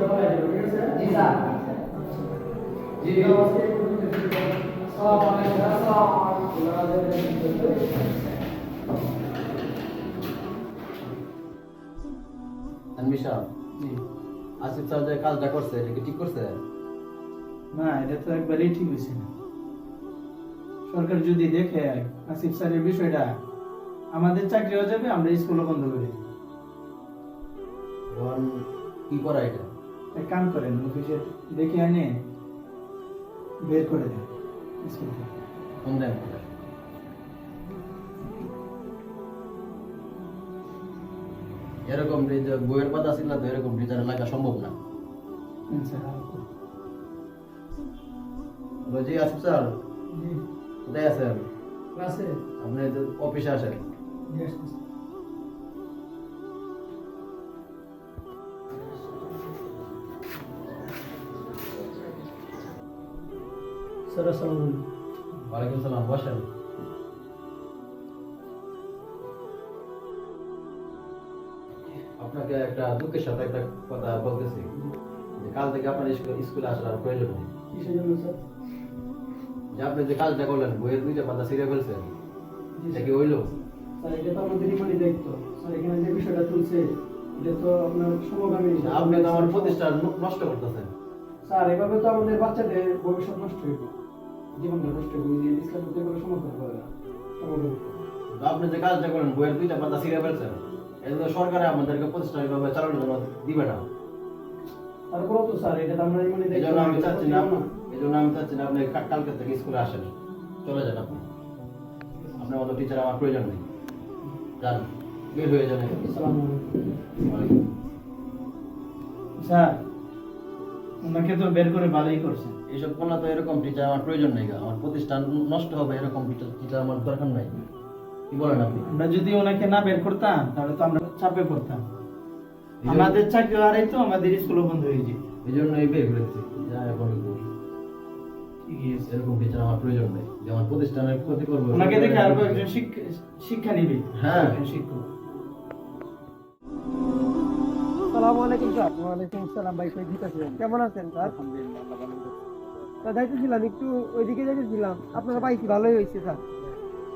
School- স্কুলে Asif sir যে কাজটা করছে এটা কি ঠিক করছে? না এটা তো একবারেই ঠিক হয়েছে না। সরকার যদি দেখে আসিফ স্যারের বিষয়টা আমাদের চাকরি হয়ে যাবে আমরা স্কুলও বন্ধ করে দিই। কি করা এটা? এক কাম করেন অফিসে দেখে আনে বের করে দেন কোন দেন এরকম বইয়ের পাতা ছিল তো এরকম টিচার লাগা সম্ভব না। বলো, জি আসিফ স্যার? কোথায় আছেন? আপনি অফিসে আসেন। স্যার আসসালামু। আলাইকুম ওয়ালাইকুম সালাম বসেন। আপনাকে একটা দুঃখের সাথে একটা কথা বলতেছি। কাল থেকে আপনার স্কুলে আসার আর প্রয়োজন নেই। কিসের জন্য স্যার? যে আপনি যে কাজটা করলেন বইয়ের দুইটা পাতা ছিঁড়ে ফেলছেন। এটা কি হইল? স্যার এটা তো আমাদেরই মানে দায়িত্ব। স্যার এখানে যে বিষয়টা চলছে এটা তো আপনার সমগামী আপনি তো আমার প্রতিষ্ঠান নষ্ট করতেছেন। স্যার এভাবে তো আমাদের বাচ্চাদের ভবিষ্যৎ নষ্ট হইব। জীবনটা নষ্ট হইব এই ইসলাম তো এভাবে সমাধান করে না তো আপনি যে কাজটা করলেন বইয়ের দুইটা পাতা ছিঁড়ে ফেলছেন। এটা তো সরকারে আমাদেরকে প্রতিষ্ঠান এভাবে চালানোর জন্য দিবে না? তারপরেও তো স্যার এটা আমরা মানে এই জন্য আমি চাচ্ছি না না। এই জন্য আমি চাচ্ছি না আপনি কালকে থেকে স্কুলে আসেন। চলে যান আপনি। আপনার মতো টিচার আমার প্রয়োজন নেই। যান বের হয়ে যান আসসালামু আলাইকুম। স্যার ওনাকে তো বের করে ভালোই করছেন এইসব করলে তো এরকম টিচার আমার প্রয়োজন নেই আমার প্রতিষ্ঠান নষ্ট হবে এরকম টিচার আমার দরকার নাই। কি বলেন আপনি? আমরা যদি ওনাকে না বের করতাম তাহলে তো আমরা চাপে পড়তাম। আমাদের চাকরি হারাই তো আমাদের স্কুল বন্ধ হয়ে যেত। এই জন্য এই বের করেছি যা এখন এরকম টিচার আমার প্রয়োজন নেই। যে আমার প্রতিষ্ঠানের ক্ষতি করবে। ওনাকে দেখে আরও একজন শিক্ষা শিক্ষা নিবে। হ্যাঁ। শিক্ষক। আসসালামু আলাইকুম স্যার। ওয়ালাইকুম আসসালাম ভাই কই দিতেছেন কেমন আছেন স্যার? আলহামদুলিল্লাহ ভালো স্যার যাইতেছিলাম একটু ওইদিকে যাইতেছিলাম। আপনারা পাইছি ভালোই হয়েছে স্যার?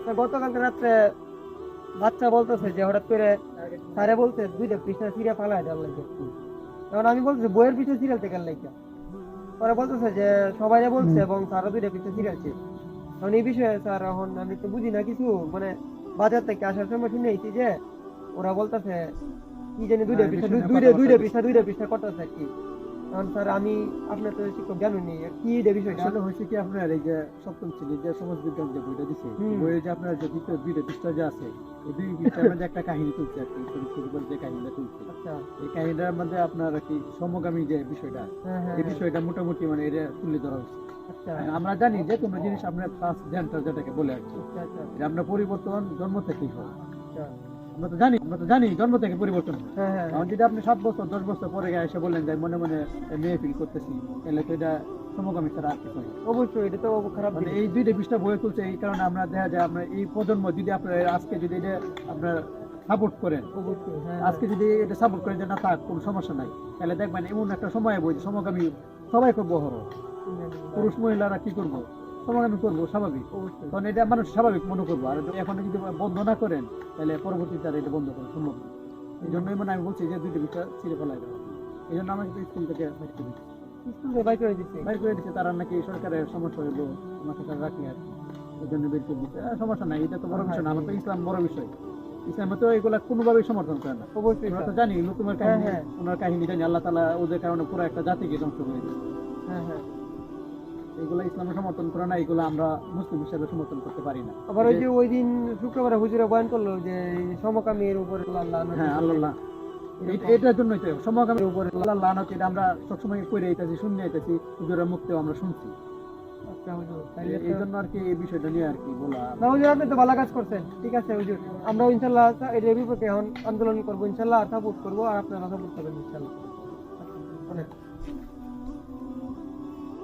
স্যার গতকালকে রাত্রে বাচ্চা বলতেছে যে হঠাৎ করে স্যারে বলছে দুইটা পৃষ্ঠা সিরিয়া ফালাই দেওয়ার লাগে। তখন আমি বলছি বইয়ের পিছনে সিরিয়াল থেকে লাগে। পরে বলতেছে যে সবাই বলছে এবং স্যারও দুইটা পৃষ্ঠা সিরিয়াল ছে তখন এই বিষয়ে স্যার এখন আমি তো বুঝি না কিছু। মানে বাজার থেকে আসার সময় শুনে এসেছি যে ওরা বলতেছে কি জানি দুইটা পৃষ্ঠা দুইটা দুইটা পৃষ্ঠা দুইটা পৃষ্ঠা করতেছে আর কি। কারণ স্যার আমি আপনার তো শিক্ষক কি এটা আসলে হয়েছে কি আপনার এই যে সপ্তম শ্রেণির যে সমাজ বিজ্ঞান যে বইটা দিছে বইয়ে যে আপনার যে দ্বিতীয় দুইটা পৃষ্ঠা যে আছে এই দুই পৃষ্ঠার মধ্যে একটা কাহিনী আর কি যে কাহিনীটা আচ্ছা। এই কাহিনীটার মধ্যে আপনার কি সমগামী যে বিষয়টা হ্যাঁ হ্যাঁ এই বিষয়টা মোটামুটি মানে এটা তুলে ধরা হচ্ছে আচ্ছা। আমরা জানি যে কোনো জিনিস আপনার ফার্স্ট জ্ঞানটা যেটাকে বলে আর কি। আচ্ছা আচ্ছা। আমরা পরিবর্তন জন্ম থেকেই হয় আচ্ছা। আমরা তো জানি আমরা তো জানি জন্ম থেকে পরিবর্তন। হ্যাঁ হ্যাঁ। কারণ যদি আপনি সাত বছর দশ বছর পরে এসে বললেন যে মনে মনে মেয়ে ফিল করতেছি তাহলে তো এটা ছাড়া আর কিছু অবশ্যই এটা তো খারাপ মানে এই দুইটা পৃষ্ঠা বয়ে তুলছে এই কারণে আমরা দেখা যায় আমরা এই প্রজন্ম যদি আপনার আজকে যদি এটা আপনার সাপোর্ট করেন হ্যাঁ। আজকে যদি এটা সাপোর্ট করেন যে না থাক কোনো সমস্যা নাই তাহলে দেখবেন এমন একটা সময় বই যে সমগামী সবাই করব হরো পুরুষ মহিলারা কি করব? সমগামী করব স্বাভাবিক। কারণ এটা মানুষ স্বাভাবিক মনে করব। আর এখন যদি বন্ধ না করেন তাহলে পরবর্তীতে আর এটা বন্ধ করা সম্ভব না। এই জন্যই মানে আমি বলছি যে দুইটা পৃষ্ঠা ছিঁড়ে ফেলাই দেওয়া। এই জন্য আমাকে স্কুল থেকে বাইর করে দিচ্ছে স্কুল থেকে করে দিচ্ছে বাইর করে দিচ্ছে তারা নাকি সরকারের সমস্যা হইল আমাকে তারা রাখলে আর। এই জন্য বের করে দিচ্ছে সমস্যা নাই এটা তো বড় বিষয় না আমার তো ইসলাম বড় বিষয়। ইসলামে তো এগুলা কোনোভাবেই সমর্থন করে না। অবশ্যই আমরা তো জানি লুকুমের হ্যাঁ, কাহিনী হ্যাঁ। ওনার কাহিনী জানি আল্লাহ তালা ওদের কারণে পুরো একটা জাতিকে ধ্বংস করে দিয়েছে। হ্যাঁ হ্যাঁ। এগুলা ইসলামে সমর্থন করে না এগুলো আমরা মুসলিম হিসেবে সমর্থন করতে পারি না। আবার ওই যে ওই দিন শুক্রবারে হুজুরে বয়ান করল যে সমকামীর উপরে আল্লাহ হ্যাঁ আল্লাহ এটার জন্যই তো সমকামের উপরে আল্লাহ লানত এটা আমরা সবসময় করে আইতেছি শুনে আইতেছি হুজুরের মুক্তেও আমরা শুনছি। আচ্ছা, এই- জন্য আর কি এই বিষয়টা নিয়ে আর কি বলা না হুজুর আপনি তো ভালো কাজ করছেন। ঠিক আছে হুজুর। আমরা ইনশাল্লাহ এর বিপক্ষে এখন আন্দোলন করব ইনশাল্লাহ সাপোর্ট করব আর আপনারা সাপোর্ট করবেন ইনশাল্লাহ। অনেক।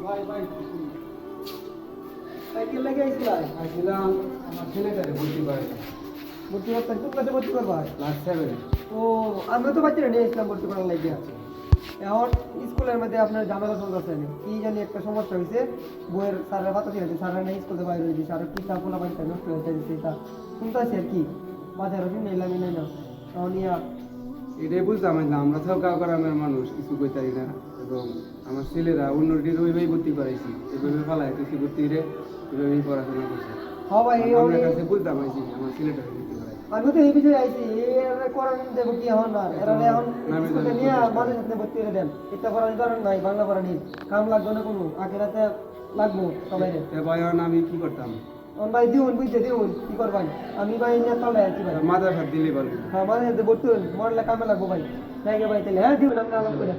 ভাই ভাই সাইকেল লেগে আসছিলাম আমার ছেলেটারে ভর্তি কোন ভর্তি করবা ক্লাস সেভেনে ও আমরা তো বাচ্চারা নিয়ে এসলাম ভর্তি করার এখন স্কুলের মধ্যে আপনার ঝামেলা চলতেছে কি জানি একটা সমস্যা হয়েছে বইয়ের স্যারের বাতা ছিল স্যারের নেই স্কুলে বাইরে দিয়েছে আর কি তা পোলা বাড়িতে নষ্ট যাচ্ছে শুনতেছি আর কি। বাজার রসিন নিলামি নাই না তখন ইয়া এটাই আমরা তো গাঁও গ্রামের মানুষ কিছু কইতারি না। এবং আমার ছেলেরা অন্যটির ওইভাবেই ভর্তি করাইছি। এইভাবে ফালাই কিছু ভর্তি রে এইভাবেই পড়াশোনা করছে। হ্যাঁ আমার কাছে বুঝতাম আইছি আমার ছেলেটাকে ভর্তি করাই আমি তো এই বিষয়ে আইছি এরা করার দেবো কি এখন আর এরা এখন স্কুলে নিয়ে মাঝে সাথে ভর্তি করে দেন। এটা করার কারণ নাই বাংলা পড়া নেই কাম লাগবে না কোনো লাগবো সবাই ভাই আমি কি করতাম? আমার ভাই দিউন বুঝছে দিউন কি করবেন? আমি ভাই নিয়ে তলে আছি ভাই। মাথা ভাত দিলে পারব হ্যাঁ ভর্তি হন মরলে কামে লাগবো ভাই। ভাই তাহলে হ্যাঁ দিউন আপনি আলাপ করে